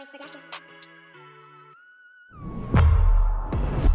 Always Production.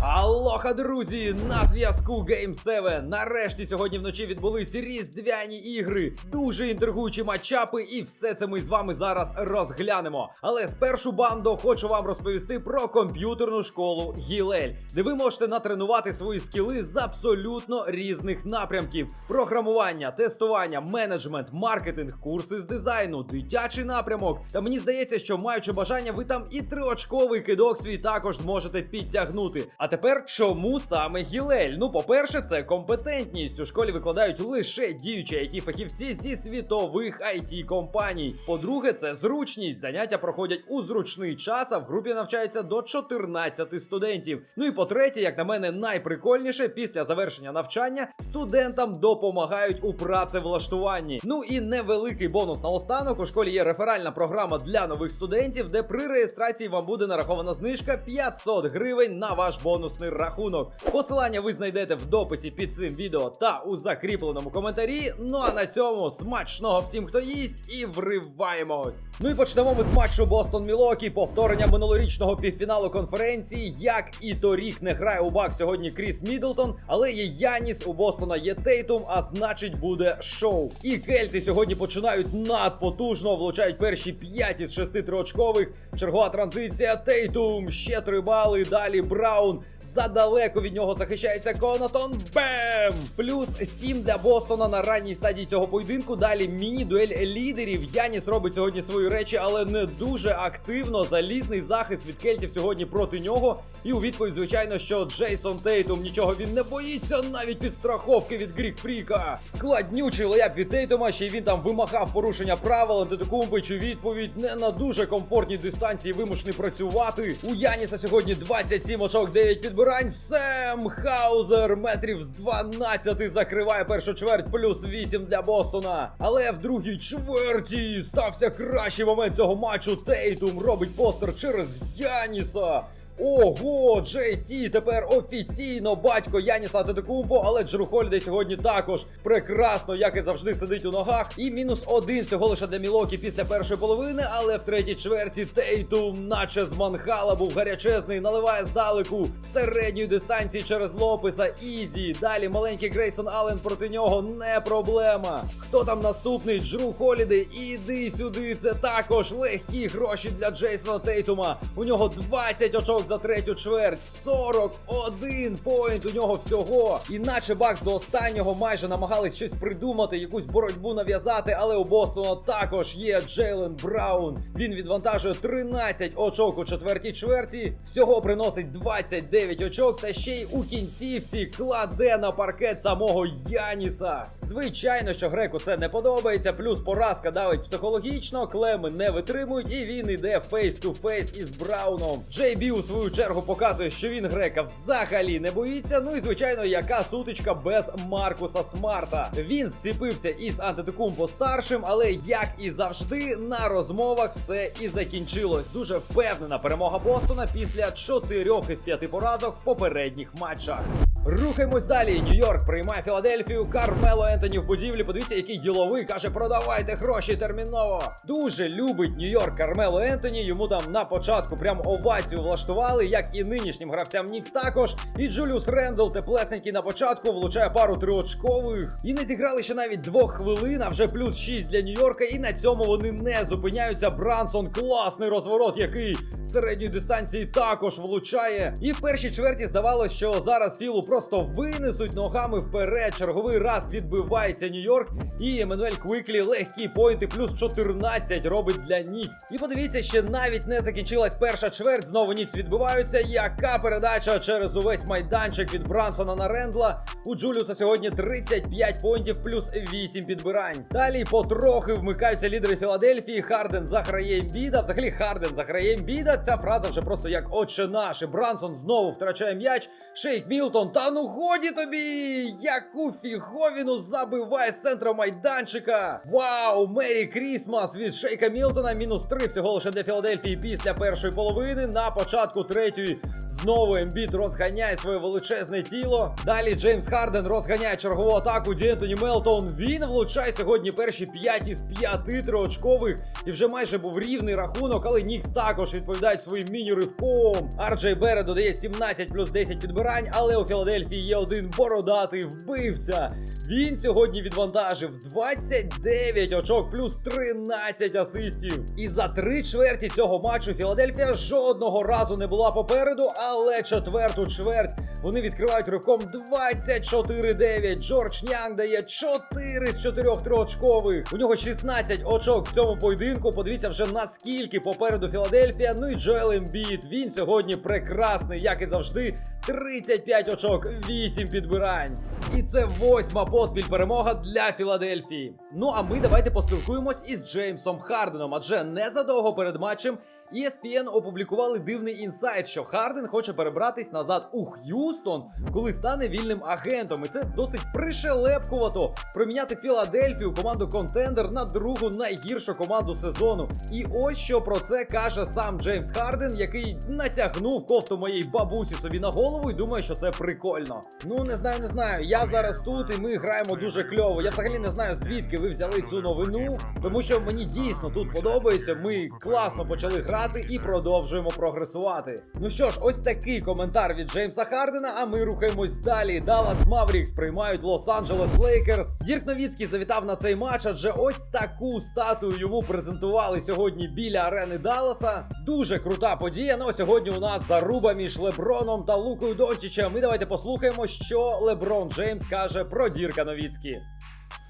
Алоха, друзі! На зв'язку Game 7. Нарешті сьогодні вночі відбулись різдвяні ігри, дуже інтригуючі матчапи, і все це ми з вами зараз розглянемо. Але спершу бандо хочу вам розповісти про комп'ютерну школу Гілель, де ви можете натренувати свої скіли з абсолютно різних напрямків: програмування, тестування, менеджмент, маркетинг, курси з дизайну, дитячий напрямок. Та мені здається, що маючи бажання, ви там і триочковий кидок свій також зможете підтягнути. А тепер чому саме Гілель? Ну, по-перше, це компетентність. У школі викладають лише діючі it фахівці зі світових it компаній. По-друге, це зручність. Заняття проходять у зручний час, а в групі навчається до 14 студентів. Ну і по-третє, як на мене, найприкольніше, після завершення навчання студентам допомагають у працевлаштуванні. Ну і невеликий бонус на останок. У школі є реферальна програма для нових студентів, де при реєстрації вам буде нарахована знижка 500 гривень на ваш бонусний рахунок. Посилання ви знайдете в дописі під цим відео та у закріпленому коментарі. Ну а на цьому смачного всім, хто їсть, і вриваємось. Ну і почнемо ми з матчу Бостон Мілокі, повторення минулорічного півфіналу конференції. Як і торік не грає у бак сьогодні Кріс Мідлтон, але є Яніс, у Бостона є Тейтум, а значить буде шоу. І кельти сьогодні починають надпотужно, влучають перші 5 із 6 триочкових. Чергова транзиція Тейтум, ще 3 бали. Далі Браун. Задалеко від нього захищається Конатон. Бем! Плюс 7 для Бостона на ранній стадії цього поєдинку. Далі міні-дуель лідерів. Яніс робить сьогодні свої речі, але не дуже активно. Залізний захист від кельтів сьогодні проти нього. І у відповідь, звичайно, що Джейсон Тейтум нічого він не боїться, навіть під страховки від Грік Фріка. Складнючий леяп від Тейтума, ще й він там вимагав порушення правил. Антетокумпич у відповідь не на дуже комфортній дистанції вимушений працювати. У Яніса сьогодні 27 очок, 9 підбирань. Сем Хаузер метрів з 12 закриває першу чверть, плюс 8 для Бостона. Але в другій чверті стався кращий момент цього матчу. Тейтум робить постер через Яніса. Ого, Ті тепер офіційно батько Яніса Атетекумпо, але Джеру Холідей сьогодні також прекрасно, як і завжди, сидить у ногах. І мінус один всього лише для Мілокі після першої половини, але в третій чверті Тейтум, наче з Манхала, був гарячезний, наливає здалеку середньої дистанції через Лопеса. Ізі. Далі маленький Грейсон Аллен проти нього не проблема. Хто там наступний? Джру Холідей, іди сюди. Це також легкі гроші для Джейсона Тейтума. У нього 20 очок за третю чверть, 41 поінт у нього всього. Іначе Бакс до останнього майже намагались щось придумати, якусь боротьбу нав'язати, але у Бостона також є Джейлен Браун. Він відвантажує 13 очок у четвертій чверті. Всього приносить 29 очок, та ще й у кінцівці кладе на паркет самого Яніса. Звичайно, що греку це не подобається, плюс поразка давить психологічно, клеми не витримують, і він іде фейс ту фейс із Брауном. Джей Бі у свою чергу показує, що він грека взагалі не боїться. Ну і звичайно, яка сутичка без Маркуса Смарта. Він зціпився із Антетокумпо старшим, але як і завжди, на розмовах все і закінчилось. Дуже впевнена перемога Бостона після чотирьох із п'яти поразок в попередніх матчах. Рухаємось далі. Нью-Йорк приймає Філадельфію. Кармело Ентоні в будівлі. Подивіться, який діловий каже: продавайте гроші терміново. Дуже любить Нью-Йорк Кармело Ентоні. Йому там на початку прям овацію влаштували, як і нинішнім гравцям Нікс також. І Джуліус Рендл теплесенький на початку влучає пару триочкових. І не зіграли ще навіть двох хвилин, а вже плюс 6 для Нью-Йорка. І на цьому вони не зупиняються. Брансон класний розворот, який середньої дистанції також влучає. І в першій чверті здавалось, що зараз Філу просто винесуть ногами вперед. Черговий раз відбивається Нью-Йорк. І Еммануель Квиклі легкі поінти, плюс 14 робить для Нікс. І подивіться, ще навіть не закінчилась перша чверть. Знову Нікс відбиваються. Яка передача через увесь майданчик від Брансона на Рендла. У Джуліуса сьогодні 35 поінтів, плюс 8 підбирань. Далі потрохи вмикаються лідери Філадельфії. Харден заграє Ембіда. Взагалі Харден заграє Ембіда. Ця фраза вже просто як отче наш. І Брансон знову втрачає м'яч. Шейк Мілтон та Та ну годі тобі! Яку фіговіну забиває з центра майданчика! Вау! Мері Крісмас від Шейка Мілтона. Мінус 3 всього лише для Філадельфії після першої половини. На початку третьої знову Ембіт розганяє своє величезне тіло. Далі Джеймс Харден розганяє чергову атаку. Д'Ентоні Мелтон. Він влучає сьогодні перші 5 із 5 триочкових. І вже майже був рівний рахунок, але Нікс також відповідають своїм міні-ривком. Арджей Бере додає 17 плюс 10 підбирань, але у Філадельфії є один бородатий вбивця. Він сьогодні відвантажив 29 очок плюс 13 асистів. І за три чверті цього матчу Філадельфія жодного разу не була попереду, але четверту чверть вони відкривають руком 24-9. Джордж Нянг дає 4 з 4 триочкових. У нього 16 очок в цьому поєдинку. Подивіться вже наскільки попереду Філадельфія. Ну і Джоел Ембіт. Він сьогодні прекрасний, як і завжди. 35 очок, 8 підбирань. І це восьма поспіль перемога для Філадельфії. Ну а ми давайте поспілкуємось із Джеймсом Харденом, адже незадовго перед матчем. ESPN опублікували дивний інсайт, що Харден хоче перебратись назад у Х'юстон, коли стане вільним агентом. І це досить пришелепкувато проміняти Філадельфію команду контендер на другу найгіршу команду сезону. І ось що про це каже сам Джеймс Харден, який натягнув кофту моєї бабусі собі на голову і думає, що це прикольно. Ну не знаю, не знаю. Я зараз тут і ми граємо дуже кльово. Я взагалі не знаю звідки ви взяли цю новину, тому що мені дійсно тут подобається. Ми класно почали грати і продовжуємо прогресувати. Ну що ж, ось такий коментар від Джеймса Хардена. А ми рухаємось далі. Даллас Маврікс приймають Лос-Анджелес Лейкерс. Дірк Новіцький завітав на цей матч, адже ось таку статую йому презентували сьогодні біля арени Далласа. Дуже крута подія. Ну сьогодні у нас заруба між Леброном та Лукою Дончичем. І давайте послухаємо, що Леброн Джеймс каже про Дірка Новіцький.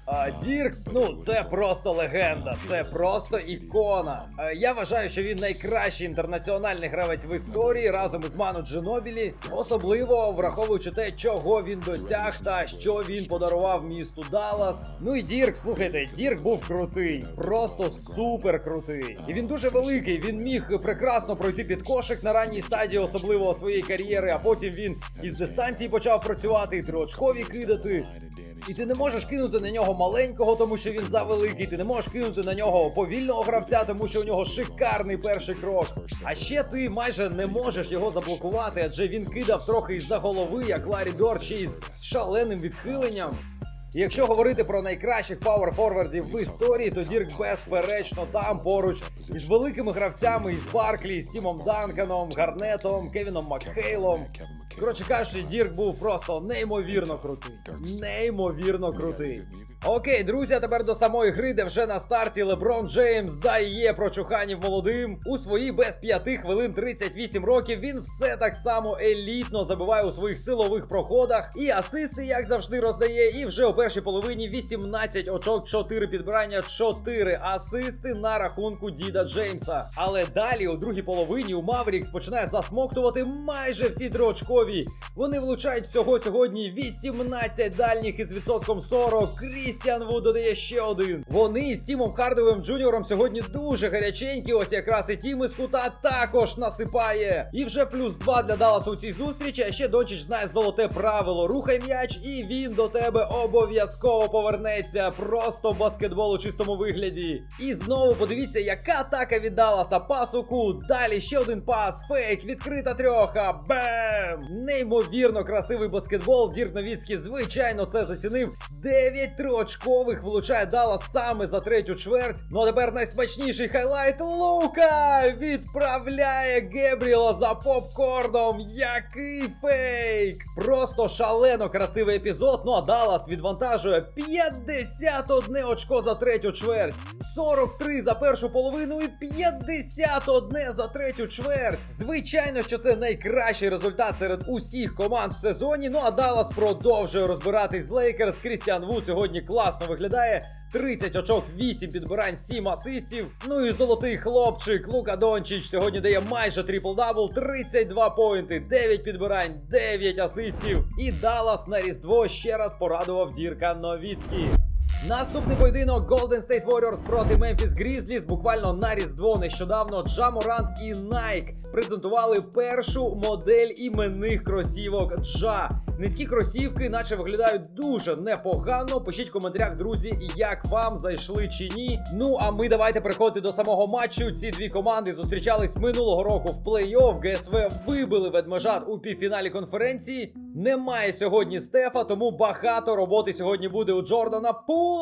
А Дірк, ну це просто легенда, це просто ікона. Я вважаю, що він найкращий інтернаціональний гравець в історії разом із Ману Джинобілі, особливо враховуючи те, чого він досяг та що він подарував місту Даллас. Ну і Дірк, слухайте, Дірк був крутий, просто супер крутий. І він дуже великий. Він міг прекрасно пройти під кошик на ранній стадії, особливо своєї кар'єри. А потім він із дистанції почав працювати, і триочкові кидати. І ти не можеш кинути на нього маленького, тому що він завеликий. Ти не можеш кинути на нього повільного гравця, тому що у нього шикарний перший крок. А ще ти майже не можеш його заблокувати, адже він кидав трохи із-за голови, як Ларі Дорт, ще із шаленим відхиленням. Якщо говорити про найкращих пауерфорвардів в історії, то Дірк безперечно там поруч із великими гравцями із Барклі, з Тімом Данканом, Гарнетом, Кевіном Макхейлом. Коротше кажучи, Дірк був просто неймовірно крутий. Неймовірно крутий. Окей, друзі, а тепер до самої гри, де вже на старті Леброн Джеймс дає прочуханів молодим. У свої без 5 хвилин 38 років він все так само елітно забиває у своїх силових проходах. І асисти, як завжди, роздає. І вже у першій половині 18 очок, 4 підбирання, 4 асисти на рахунку Діда Джеймса. Але далі, у другій половині, у Маврікс починає засмоктувати майже всі триочкові. Вони влучають всього сьогодні 18 дальніх із відсотком 40. Крістіан Вуд додає ще один. Вони з Тімом Хардовим Джуніором сьогодні дуже гаряченькі. Ось якраз і Тім із кута також насипає. І вже плюс 2 для Далласа у цій зустрічі. А ще Дончич знає золоте правило. Рухай м'яч, і він до тебе обов'язково повернеться. Просто баскетбол у чистому вигляді. І знову подивіться, яка атака від Далласа. Пас. Далі ще один пас. Фейк, відкрита трьоха. Бем! Неймовірно красивий баскетбол. Дірк Новіцький, звичайно, це зацінив. 9 триочкових влучає Даллас саме за третю чверть. Ну а тепер найсмачніший хайлайт. Лука відправляє Гебріла за попкорном. Який фейк! Просто шалено красивий епізод. Ну а Даллас відвантажує 51 очко за третю чверть, 43 за першу половину і 51 за третю чверть. Звичайно, що це найкращий результат серед усіх команд в сезоні. Ну а Даллас продовжує розбиратись з Лейкерс. Крістіан Вуд сьогодні класно виглядає. 30 очок, 8 підбирань, 7 асистів. Ну і золотий хлопчик Лука Дончич сьогодні дає майже трипл-дабл, 32 поінти, 9 підбирань, 9 асистів. І Даллас на Різдво ще раз порадував Дірка Новіцький. Наступний поєдинок Golden State Warriors проти Memphis Grizzlies. Буквально на різдво нещодавно Джаморант і Nike презентували першу модель іменних кросівок Джа. Низькі кросівки, наче виглядають дуже непогано. Пишіть в коментарях, друзі, як вам зайшли чи ні. Ну а ми давайте переходити до самого матчу. Ці дві команди зустрічались минулого року в плей-офф. ГСВ вибили ведмежат у півфіналі конференції. Немає сьогодні Стефа, тому багато роботи сьогодні буде у Джордана Пула.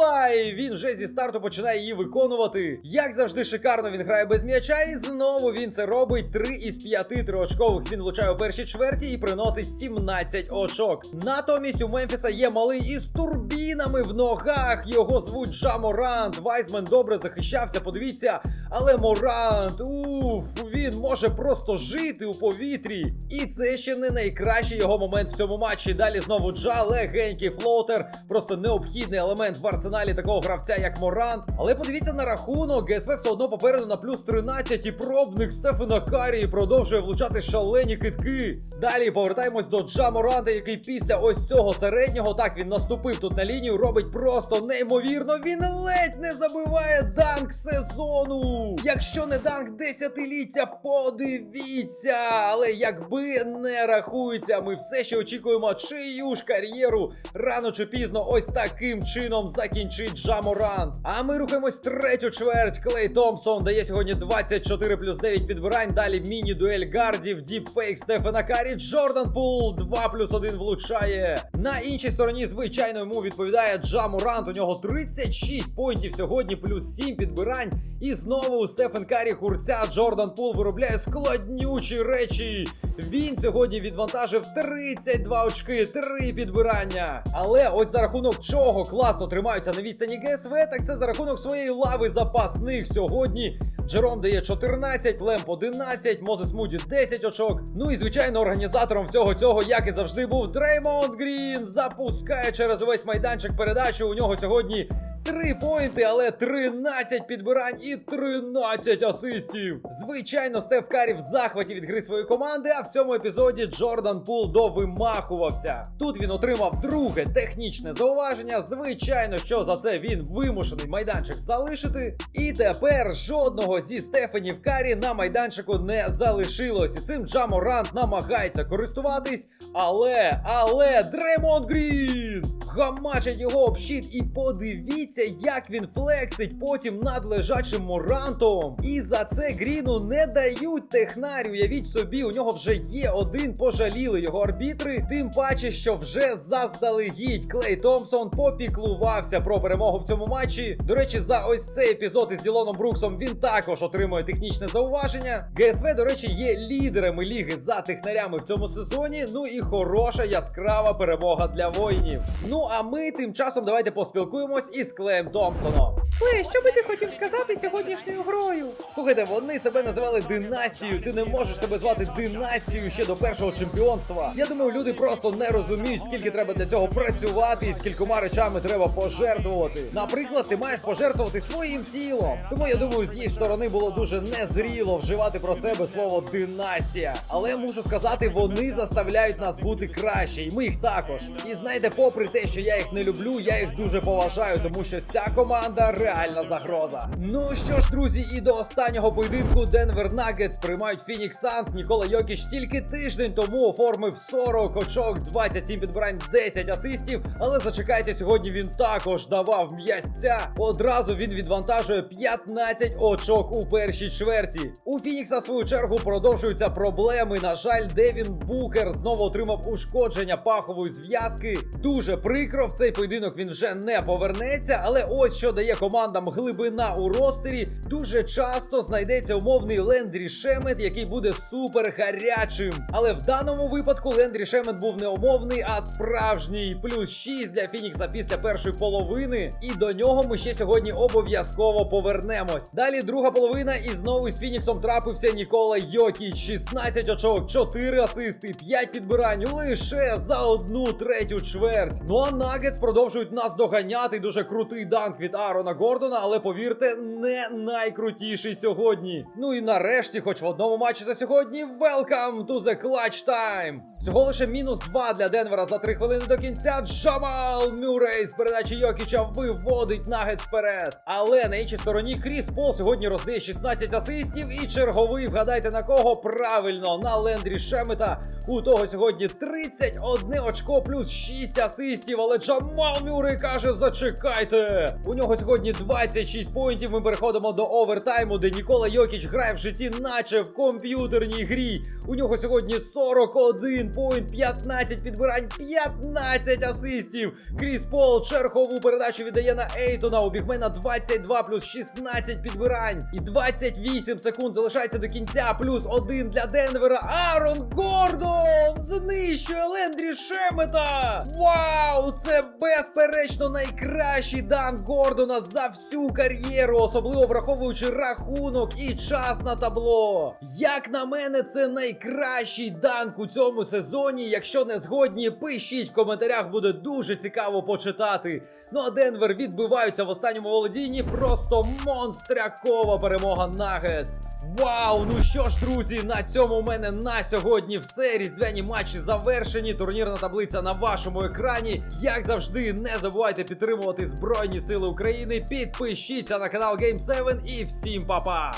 І він вже зі старту починає її виконувати. Як завжди, шикарно він грає без м'яча, і знову він це робить. Три із п'яти триочкових він влучає у першій чверті і приносить 17 очок. Натомість у Мемфіса є малий із турбінами в ногах. Його звуть Джа Морант. Вайсмен добре захищався. Подивіться, але Морант, уф, він може просто жити у повітрі. І це ще не найкращий його момент в цьому матчі. Далі знову Джа, легенький флоутер, просто необхідний елемент в арсеналі такого гравця, як Морант. Але подивіться на рахунок, ГСВ все одно попереду на плюс 13 і пробник Стефана Карі продовжує влучати шалені китки. Далі повертаємось до Джа Моранта, який після ось цього середнього, так він наступив тут на лінію, робить просто неймовірно. Він ледь не забиває данк сезону. Якщо не данк десятиліття, подивіться. Але якби не рахується, ми все ще очікуємо чию ж кар'єру рано чи пізно ось таким чином закінчить Джаморант. А ми рухаємось третю чверть. Клей Томпсон дає сьогодні 24 плюс 9 підбирань. Далі міні-дуель гардів, діпфейк Стефана Карі, Джордан Пул 2 плюс 1 влучає. На іншій стороні, звичайно, йому відповідає Джаморант. У нього 36 поінтів сьогодні, плюс 7 підбирань. І знову у Стефан Карі курця Джордан Пул виробляє складнючі речі. Він сьогодні відвантажив 32 очки, 3 підбирання. Але ось за рахунок чого класно тримаються на відстані ГСВ, так це за рахунок своєї лави запасних сьогодні. Джером дає 14, Лемп 11, Мозес Муді 10 очок. Ну і звичайно, організатором всього цього, як і завжди, був Дреймонд Грін. Запускає через увесь майданчик передачу. У нього сьогодні 3 поінти, але 13 підбирань і 13 асистів. Звичайно, Стеф Карі в захваті від гри своєї команди, а в цьому епізоді Джордан Пул довимахувався. Тут він отримав друге технічне зауваження. Звичайно, що за це він вимушений майданчик залишити. І тепер жодного зі Стефанів Карі на майданчику не залишилось. І цим Джаморант намагається користуватись. Але, але, Дремонд Грін! Гамачить його общит і подивіться, як він флексить потім над лежачим Морантом. І за це Гріну не дають технарі. Уявіть собі, у нього вже є один, пожаліли його арбітри. Тим паче, що вже заздалегідь Клей Томпсон попіклувався про перемогу в цьому матчі. До речі, за ось цей епізод із Ділоном Бруксом він також отримує технічне зауваження. ГСВ, до речі, є лідерами ліги за технарями в цьому сезоні. Ну і хороша яскрава перемога для воїнів. Ну а ми тим часом давайте поспілкуємось із Клеєм Томпсоном. Клей, що би ти хотів сказати сьогоднішньою грою? Слухайте, вони себе називали династією. Ти не можеш себе звати династією ще до першого чемпіонства. Я думаю, люди просто не розуміють, скільки треба для цього працювати і скількома речами треба пожертвувати. Наприклад, ти маєш пожертвувати своїм тілом. Тому я думаю, з їх сторони було дуже незріло вживати про себе слово династія. Але мушу сказати, вони заставляють нас бути краще, і ми їх також. І знаєте, попри те, що я їх не люблю, я їх дуже поважаю, тому що ця команда реальна загроза. Ну що ж, друзі, і до останнього поєдинку Денвер Нагетс приймають Фінікс Санс. Нікола Йокіч тільки тиждень тому оформив 40 очок, 27 підбирань, 10 асистів. Але зачекайте, сьогодні він також давав м'ясця. Одразу він відвантажує 15 очок у першій чверті. У Фінікса, в свою чергу, продовжуються проблеми. На жаль, Девін Букер знову отримав ушкодження пахової зв'язки. Дуже прикро цей поєдинок він вже не повернеться. Але ось що дає командам глибина у ростері. Дуже часто знайдеться умовний Лендрі Шемет, який буде супер гарячим. Але в даному випадку Лендрі Шемет був не умовний, а справжній. Плюс 6 для Фінікса після першої половини. І до нього ми ще сьогодні обов'язково повернемось. Далі друга половина, і знову з Фініксом трапився Нікола Йокіч. 16 очок, 4 асисти, 5 підбирань лише за одну третю чверть. Ну а Нагетс продовжують нас доганяти. Дуже крутий данк від Арона Гордона, але повірте, не найкрутіший сьогодні. Ну і нарешті, хоч в одному матчі за сьогодні, welcome to the clutch time! Всього лише мінус 2 для Денвера за 3 хвилини до кінця. Джамал Мюррей з передачі Йокіча виводить нагет вперед. Але на іншій стороні Кріс Пол сьогодні роздає 16 асистів і черговий. Вгадайте на кого? Правильно, на Лендрі Шемета. У того сьогодні 31 очко плюс 6 асистів. Але Джамал Мюррей каже: зачекайте. У нього сьогодні 26 поінтів. Ми переходимо до овертайму, де Нікола Йокіч грає в житті, наче в комп'ютерній грі. У нього сьогодні 41 поінт, 15 підбирань, 15 асистів. Кріс Пол чергову передачу віддає на Ейтона. У бігмена 22 плюс 16 підбирань. І 28 секунд залишається до кінця. Плюс 1 для Денвера. Арон Гордон знищує Лендрі Шемета. Вау! Це безперечно найкращий дан Гордона за всю кар'єру, особливо враховуючи рахунок і час на табло. Як на мене, це найкращий данк у цьому сезоні. Якщо не згодні, пишіть в коментарях, буде дуже цікаво почитати. Ну а Денвер відбиваються в останньому володінні. Просто монстрякова перемога Нагетс. Вау! Ну що ж, друзі, на цьому у мене на сьогодні все. Різдвяні матчі завершені. Турнірна таблиця на вашому екрані. Як завжди, не забувайте підтримувати Збройні Сили України. Підпишіться на канал Game7 і всім па-па!